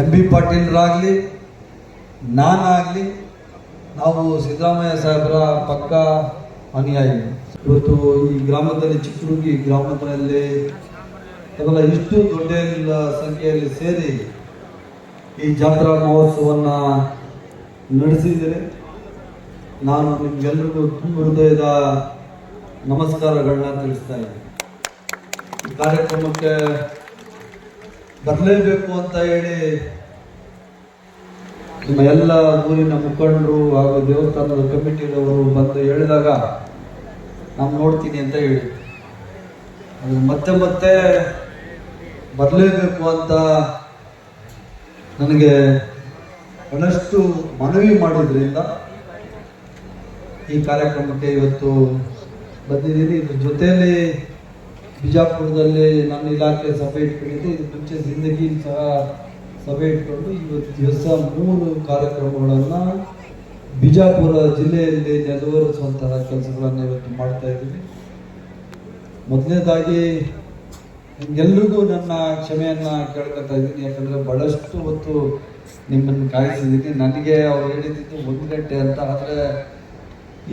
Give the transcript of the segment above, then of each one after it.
M B ಪಾಟೀಲ್ರಾಗಲಿ, ನಾನಾಗಲಿ, ನಾವು ಸಿದ್ದರಾಮಯ್ಯ ಸಾಹೇಬರ ಪಕ್ಕ ಅನುಯಾಯಿ. ಇವತ್ತು ಈ ಗ್ರಾಮದಲ್ಲಿ ಚಿಕ್ಕಡುಗಿ ಗ್ರಾಮದಲ್ಲಿ ಅದೆಲ್ಲ ಇಷ್ಟು ದೊಡ್ಡ ಸಂಖ್ಯೆಯಲ್ಲಿ ಸೇರಿ ಈ ಜಾತ್ರಾ ಮಹೋತ್ಸವವನ್ನು ನಡೆಸಿದರೆ ನಾನು ನಿಮ್ಗೆಲ್ರಿಗೂ ತುಂಬ ಹೃದಯದ ನಮಸ್ಕಾರಗಳನ್ನ ತಿಳಿಸ್ತಾ ಇದ್ದೀನಿ. ಕಾರ್ಯಕ್ರಮಕ್ಕೆ ಬರಲೇಬೇಕು ಅಂತ ಹೇಳಿ ನಿಮ್ಮ ಎಲ್ಲ ಊರಿನ ಮುಖಂಡರು ಹಾಗೂ ದೇವಸ್ಥಾನದ ಕಮಿಟಿಯವರು ಬಂದು ಹೇಳಿದಾಗ ನಾನು ನೋಡ್ತೀನಿ ಅಂತ ಹೇಳಿ ಅದು ಮತ್ತೆ ಮತ್ತೆ ಬರಲೇಬೇಕು ಅಂತ ನನಗೆ ಬಹಳಷ್ಟು ಮನವಿ ಮಾಡಿದ್ರಿಂದ ಈ ಕಾರ್ಯಕ್ರಮಕ್ಕೆ ಇವತ್ತು ಬಂದಿದ್ದೀನಿ. ಇದ್ರ ಜೊತೆಯಲ್ಲಿ ಬಿಜಾಪುರದಲ್ಲಿ ನನ್ನ ಇಲಾಖೆ ಸಭೆ ಇಟ್ಕೊಂಡಿದ್ದೆ. ಇದು ಮುಂಚೆ ಜಿಂದಗಿ ಸಹ ಸಭೆ ಇಟ್ಕೊಂಡು ಇವತ್ತು ದಿವಸ ಮೂರು ಕಾರ್ಯಕ್ರಮಗಳನ್ನು ಬಿಜಾಪುರ ಜಿಲ್ಲೆಯಲ್ಲಿ ನೆಲವರಿಸುವಂತಹ ಕೆಲಸಗಳನ್ನು ಇವತ್ತು ಮಾಡ್ತಾ ಇದ್ದೀವಿ. ಮೊದಲನೇದಾಗಿ ಎಲ್ರಿಗೂ ನನ್ನ ಕ್ಷಮೆಯನ್ನ ಕೇಳ್ಕೊತಾ ಇದ್ದೀನಿ. ಯಾಕಂದ್ರೆ ಬಹಳಷ್ಟು ಹೊತ್ತು ನಿಮ್ಮನ್ನು ಕಾಯಿಸಿದ್ದೀನಿ. ನನಗೆ ಅವ್ರು ಹೇಳಿದ್ದು ಒಂದು ಗಂಟೆ ಅಂತ, ಆದರೆ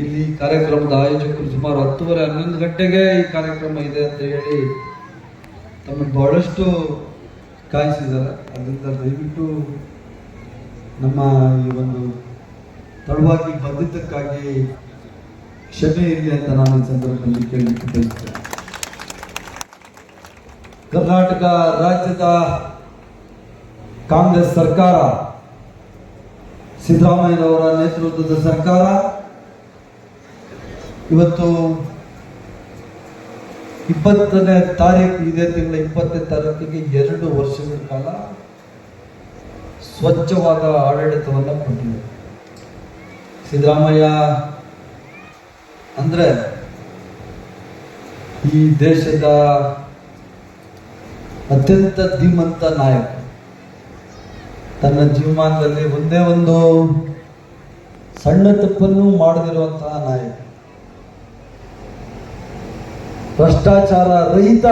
ಇಲ್ಲಿ ಕಾರ್ಯಕ್ರಮದ ಆಯೋಜಕರು ಸುಮಾರು ಹತ್ತುವರೆ, ಹನ್ನೊಂದು ಗಂಟೆಗೆ ಈ ಕಾರ್ಯಕ್ರಮ ಇದೆ ಅಂತ ಹೇಳಿ ತಮ್ಮ ಬಹಳಷ್ಟು ಕಾಯಿಸಿದ್ದಾರೆ. ಅದರಿಂದ ದಯವಿಟ್ಟು ನಮ್ಮ ಈ ಒಂದು ತಡವಾಗಿ ಬಂದಿದ್ದಕ್ಕಾಗಿ ಕ್ಷಮೆ ಇರಲಿ ಅಂತ ನಾನು ಈ ಸಂದರ್ಭದಲ್ಲಿ ಕೇಳಲಿಕ್ಕೆ ಬಯಸ್ತೇನೆ. ಕರ್ನಾಟಕ ರಾಜ್ಯದ ಕಾಂಗ್ರೆಸ್ ಸರ್ಕಾರ ಸಿದ್ದರಾಮಯ್ಯನವರ ನೇತೃತ್ವದ ಸರ್ಕಾರ ಇವತ್ತು ಇಪ್ಪತ್ತನೇ ತಾರೀಕು ಇದೇ ತಿಂಗಳ ಇಪ್ಪತ್ತನೇ ತಾರೀಕಿಗೆ ಎರಡು ವರ್ಷಗಳ ಕಾಲ ಸ್ವಚ್ಛವಾದ ಆಡಳಿತವನ್ನು ಕೊಟ್ಟಿದೆ. ಸಿದ್ದರಾಮಯ್ಯ ಅಂದರೆ ಈ ದೇಶದ ಅತ್ಯಂತ ಧೀಮಂತ ನಾಯಕ. ತನ್ನ ಜೀವಮಾನದಲ್ಲಿ ಒಂದೇ ಒಂದು ಸಣ್ಣ ತಪ್ಪನ್ನು ಮಾಡದಿರುವಂತಹ ನಾಯಕ. ಭ್ರಷ್ಟಾಚಾರ ರಹಿತ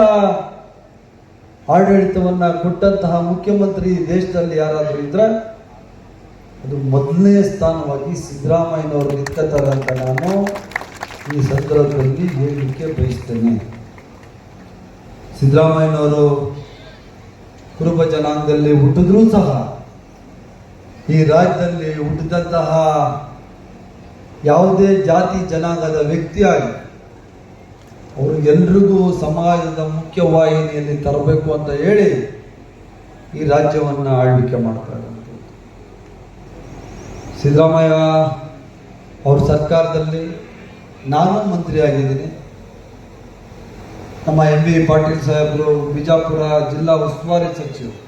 ಆಡಳಿತವನ್ನ ಕೊಟ್ಟಂತಹ ಮುಖ್ಯಮಂತ್ರಿ ದೇಶದಲ್ಲಿ ಯಾರಾದರೂ ಇದ್ರೆ ಅದು ಮೊದಲನೇ ಸ್ಥಾನವಾಗಿ ಸಿದ್ದರಾಮಯ್ಯನವರು ನಿಂತ್ಕೋತಾರೆ ಅಂತ ನಾನು ಈ ಸಂದರ್ಭದಲ್ಲಿ ಹೇಳಲಿಕ್ಕೆ ಬಯಸ್ತೇನೆ. ಸಿದ್ದರಾಮಯ್ಯನವರು ಕುರುಬ ಜನಾಂಗದಲ್ಲಿ ಹುಟ್ಟಿದ್ರೂ ಸಹ ಈ ರಾಜ್ಯದಲ್ಲಿ ಹುಟ್ಟಿದಂತಹ ಯಾವುದೇ ಜಾತಿ ಜನಾಂಗದ ವ್ಯಕ್ತಿಯಾಗಿ ಅವ್ರಿಗೆಲ್ರಿಗೂ ಸಮಾಜದ ಮುಖ್ಯವಾಹಿನಿಯಲ್ಲಿ ತರಬೇಕು ಅಂತ ಹೇಳಿ ಈ ರಾಜ್ಯವನ್ನು ಆಳ್ವಿಕೆ ಮಾಡ್ತಾ ಇರುವಂಥದ್ದು ಸಿದ್ದರಾಮಯ್ಯ ಅವ್ರ ಸರ್ಕಾರದಲ್ಲಿ ನಾನು ಮಂತ್ರಿ ಆಗಿದ್ದೀನಿ. ನಮ್ಮ ಎಂ ಬಿ ಪಾಟೀಲ್ ಸಾಹೇಬರು, ಬಿಜಾಪುರ ಜಿಲ್ಲಾ ಉಸ್ತುವಾರಿ ಸಚಿವರು.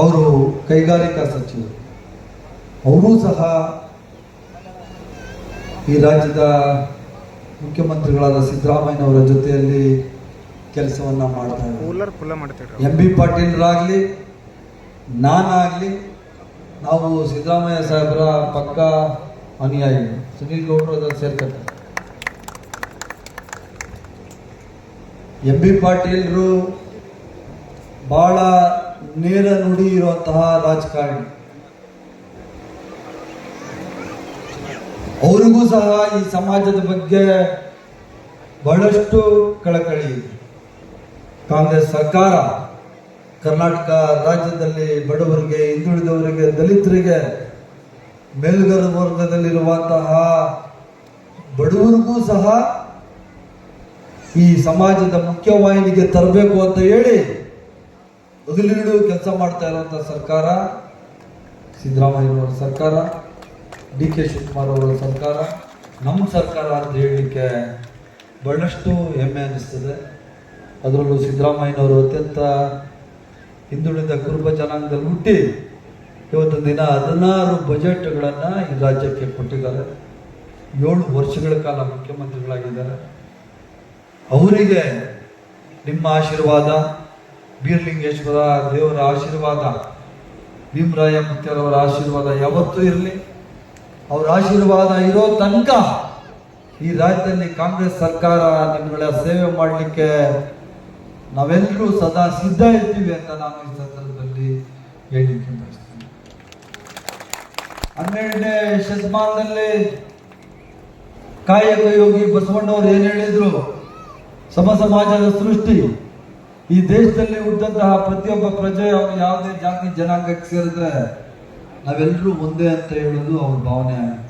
ಅವರು ಕೈಗಾರಿಕಾ ಸಚಿವರು. ಅವರೂ ಸಹ ಈ ರಾಜ್ಯದ ಮುಖ್ಯಮಂತ್ರಿಗಳಾದ ಸಿದ್ದರಾಮಯ್ಯನವರ ಜೊತೆಯಲ್ಲಿ ಕೆಲಸವನ್ನ ಮಾಡ್ತಾ ಇದ್ದಾರೆ. ಎಂ ಬಿ ಪಾಟೀಲ್ರಾಗಲಿ ನಾನಾಗಲಿ ನಾವು ಸಿದ್ದರಾಮಯ್ಯ ಸಾಹೇಬರ ಪಕ್ಕ ಅನುಯಾಯಿ ಸುನೀಲ್ ಗೌಡ್ರು ಅದನ್ನು ಸೇರ್ತಾರೆ ಎಂ ಬಿ ಪಾಟೀಲ್ರು ಬಹಳ ನೇರ ನುಡಿ ಇರುವಂತಹ ರಾಜಕಾರಣಿ. ಅವರಿಗೂ ಸಹ ಈ ಸಮಾಜದ ಬಗ್ಗೆ ಬಹಳಷ್ಟು ಕಳಕಳಿ ಕಾಂಗ್ರೆಸ್ ಸರ್ಕಾರ ಕರ್ನಾಟಕ ರಾಜ್ಯದಲ್ಲಿ ಬಡವರಿಗೆ, ಹಿಂದುಳಿದವರಿಗೆ, ದಲಿತರಿಗೆ, ಮೇಲ್ಗರ ವರ್ಗದಲ್ಲಿರುವಂತಹ ಬಡವರಿಗೂ ಸಹ ಈ ಸಮಾಜದ ಮುಖ್ಯವಾಹಿನಿಗೆ ತರಬೇಕು ಅಂತ ಹೇಳಿ ಮೊದಲಿಡು ಕೆಲಸ ಮಾಡ್ತಾ ಇರುವಂತಹ ಸರ್ಕಾರ, ಸಿದ್ದರಾಮಯ್ಯನವರ ಸರ್ಕಾರ. ಡಿ ಕೆ ಶಿವಕುಮಾರ್ ಅವರ ಸರ್ಕಾರ, ನಮ್ಮ ಸರ್ಕಾರ ಅಂತ ಹೇಳಲಿಕ್ಕೆ ಬಹಳಷ್ಟು ಹೆಮ್ಮೆ ಅನ್ನಿಸ್ತದೆ ಅದರಲ್ಲೂ ಸಿದ್ದರಾಮಯ್ಯನವರು ಅತ್ಯಂತ ಹಿಂದುಳಿದ ಕುರುಬ ಜನಾಂಗದಲ್ಲಿ ಹುಟ್ಟಿ ಇವತ್ತು ದಿನ ಹದಿನಾರು ಬಜೆಟ್ಗಳನ್ನು ಈ ರಾಜ್ಯಕ್ಕೆ ಕೊಟ್ಟಿದ್ದಾರೆ. ಏಳು ವರ್ಷಗಳ ಕಾಲ ಮುಖ್ಯಮಂತ್ರಿಗಳಾಗಿದ್ದಾರೆ. ಅವರಿಗೆ ನಿಮ್ಮ ಆಶೀರ್ವಾದ, ಬೀರ್ಲಿಂಗೇಶ್ವರ ದೇವರ ಆಶೀರ್ವಾದ, ಭೀಮರಾಯ ಮುತ್ಯರವರ ಆಶೀರ್ವಾದ ಯಾವತ್ತೂ ಇರಲಿ. ಅವರ ಆಶೀರ್ವಾದ ಇರೋ ತನಕ ಈ ರಾಜ್ಯದಲ್ಲಿ ಕಾಂಗ್ರೆಸ್ ಸರ್ಕಾರ ನಿಮ್ಗಳ ಸೇವೆ ಮಾಡಲಿಕ್ಕೆ ನಾವೆಲ್ಲರೂ ಸದಾ ಸಿದ್ಧ ಇರ್ತೀವಿ ಅಂತ ನಾನು ಈ ಸಂದರ್ಭದಲ್ಲಿ ಹೇಳಲಿಕ್ಕೆ ಹನ್ನೆರಡನೇ ಶತಮಾನದಲ್ಲಿ ಕಾಯಕ ಯೋಗಿ ಬಸವಣ್ಣವರು ಏನ್ ಹೇಳಿದ್ರು? ಸಮ ಸಮಾಜದ ಸೃಷ್ಟಿ. ಈ ದೇಶದಲ್ಲಿ ಹುಟ್ಟಂತಹ ಪ್ರತಿಯೊಬ್ಬ ಪ್ರಜೆ ಅವನು ಯಾವುದೇ ಜಾತಿ, ಜನಾಂಗಕ್ಕೆ ಸೇರಿದ್ರೆ ನಾವೆಲ್ಲರೂ ಒಂದೇ ಅಂತ ಹೇಳೋದು ಅವ್ರ ಭಾವನೆ ಆಗಿದೆ